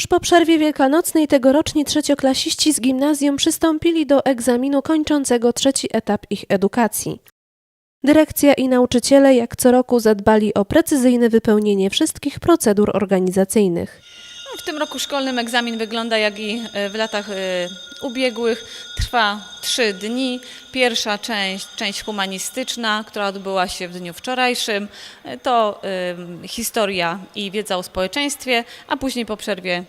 Tuż po przerwie wielkanocnej tegoroczni trzecioklasiści z gimnazjum przystąpili do egzaminu kończącego trzeci etap ich edukacji. Dyrekcja i nauczyciele jak co roku zadbali o precyzyjne wypełnienie wszystkich procedur organizacyjnych. W tym roku szkolnym egzamin wygląda jak i e, w latach e, ubiegłych. Trwa trzy dni. Pierwsza część, część humanistyczna, która odbyła się w dniu wczorajszym, e, to historia i wiedza o społeczeństwie, a później po przerwie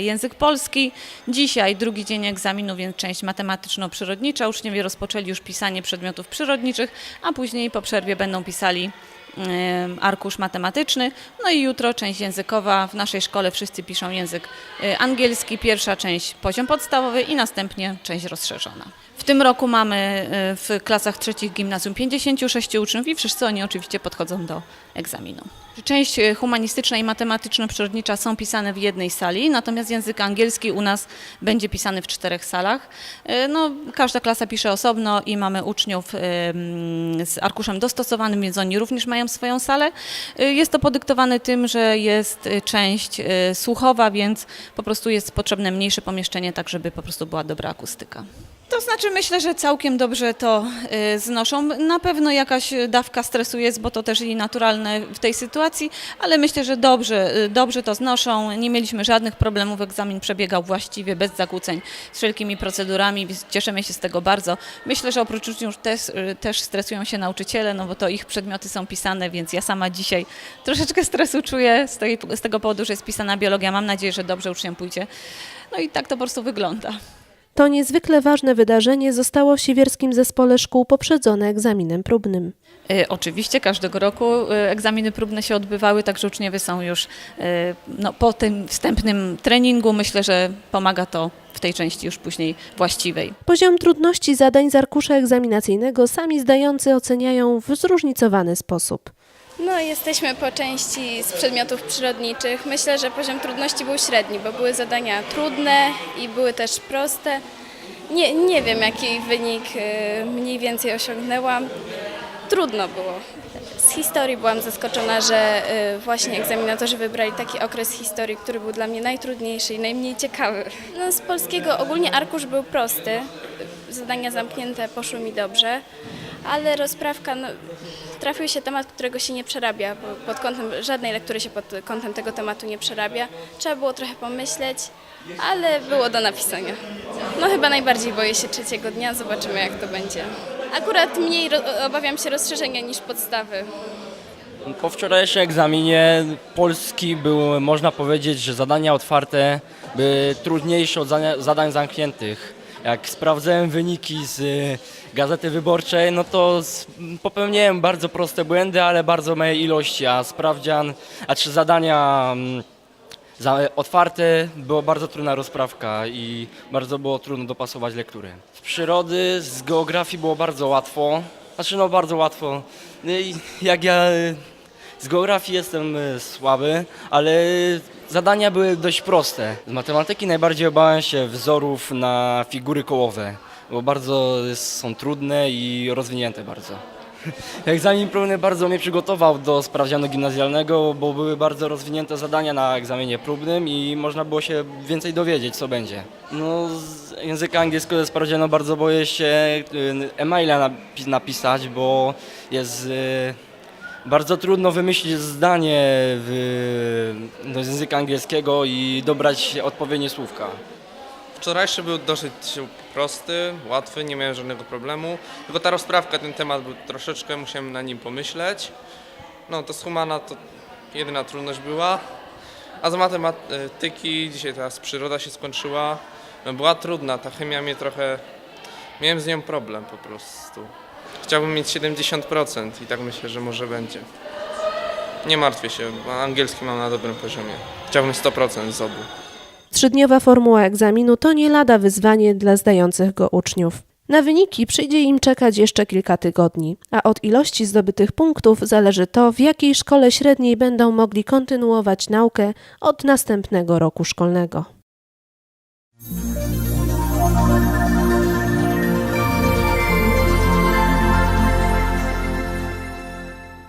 język polski. Dzisiaj drugi dzień egzaminu, więc część matematyczno-przyrodnicza. Uczniowie rozpoczęli już pisanie przedmiotów przyrodniczych, a później po przerwie będą pisali arkusz matematyczny. No i jutro część językowa. W naszej szkole wszyscy piszą język e, angielski, pierwsza część poziom podstawowy i następnie część rozszerzona. W tym roku mamy e, w klasach trzecich gimnazjum 56 uczniów i wszyscy oni oczywiście podchodzą do egzaminu. Część e, humanistyczna i matematyczno-przyrodnicza są pisane w jednej sali, natomiast język angielski u nas będzie pisany w czterech salach. No, każda klasa pisze osobno i mamy uczniów z arkuszem dostosowanym, więc oni również mają swoją salę. E, Jest to podyktowane tym, że jest e, część e, słuchowa, więc po prostu jest potrzebne mniejsze pomieszczenie, tak żeby po prostu była dobra akustyka. To znaczy myślę, że całkiem dobrze to y, znoszą. Na pewno jakaś dawka stresu jest, bo to też i naturalne w tej sytuacji, ale myślę, że dobrze, y, dobrze to znoszą. Nie mieliśmy żadnych problemów, egzamin przebiegał właściwie, bez zakłóceń, z wszelkimi procedurami, cieszymy się z tego bardzo. Myślę, że oprócz uczniów też, y, też stresują się nauczyciele, no bo to ich przedmioty są pisane, więc ja sama dzisiaj troszeczkę stresu czuję z, tej, z tego powodu, że jest pisana biologia. Mam nadzieję, że dobrze uczniom pójdzie. No i tak to po prostu wygląda. To niezwykle ważne wydarzenie zostało w siewierskim zespole szkół poprzedzone egzaminem próbnym. E, Oczywiście każdego roku e, egzaminy próbne się odbywały, także uczniowie są już e, no, po tym wstępnym treningu. Myślę, że pomaga to w tej części już później właściwej. Poziom trudności zadań z arkusza egzaminacyjnego sami zdający oceniają w zróżnicowany sposób. No, jesteśmy po części z przedmiotów przyrodniczych. Myślę, że poziom trudności był średni, bo były zadania trudne i były też proste. Nie, nie wiem, jaki wynik y, mniej więcej osiągnęłam. Trudno było. Z historii byłam zaskoczona, że y, właśnie egzaminatorzy wybrali taki okres historii, który był dla mnie najtrudniejszy i najmniej ciekawy. No, z polskiego ogólnie arkusz był prosty. Zadania zamknięte poszły mi dobrze, ale rozprawka, no, trafił się temat, którego się nie przerabia, bo pod kątem żadnej lektury się pod kątem tego tematu nie przerabia. Trzeba było trochę pomyśleć, ale było do napisania. No chyba najbardziej boję się trzeciego dnia, zobaczymy jak to będzie. Akurat mniej obawiam się rozszerzenia niż podstawy. Po wczorajszym egzaminie polski był, można powiedzieć, że zadania otwarte były trudniejsze od zadań zamkniętych. Jak sprawdzałem wyniki z y, Gazety Wyborczej, no to popełniłem bardzo proste błędy, ale bardzo małej ilości, a sprawdzian, a czy zadania mm, otwarte była bardzo trudna rozprawka i bardzo było trudno dopasować lektury. Z przyrody, z geografii było bardzo łatwo, znaczy no bardzo łatwo. No jak ja y, z geografii jestem y, słaby, ale zadania były dość proste. Z matematyki najbardziej obawiam się wzorów na figury kołowe, bo bardzo są trudne i rozwinięte bardzo. Egzamin próbny bardzo mnie przygotował do sprawdzianu gimnazjalnego, bo były bardzo rozwinięte zadania na egzaminie próbnym i można było się więcej dowiedzieć, co będzie. No, z języka angielskiego ze sprawdzianu bardzo boję się y, e-maila napi- napisać, bo jest y, bardzo trudno wymyślić zdanie w, no, z języka angielskiego i dobrać odpowiednie słówka. Wczorajszy był dosyć prosty, łatwy, nie miałem żadnego problemu. Tylko ta rozprawka, ten temat był troszeczkę, musiałem na nim pomyśleć. No to z humana to jedyna trudność była. A z matematyki, dzisiaj teraz przyroda się skończyła, no była trudna, ta chemia mnie trochę... Miałem z nią problem po prostu. Chciałbym mieć 70% i tak myślę, że może będzie. Nie martwię się, angielski mam na dobrym poziomie. Chciałbym 100% z obu. Trzydniowa formuła egzaminu to nie lada wyzwanie dla zdających go uczniów. Na wyniki przyjdzie im czekać jeszcze kilka tygodni, a od ilości zdobytych punktów zależy to, w jakiej szkole średniej będą mogli kontynuować naukę od następnego roku szkolnego.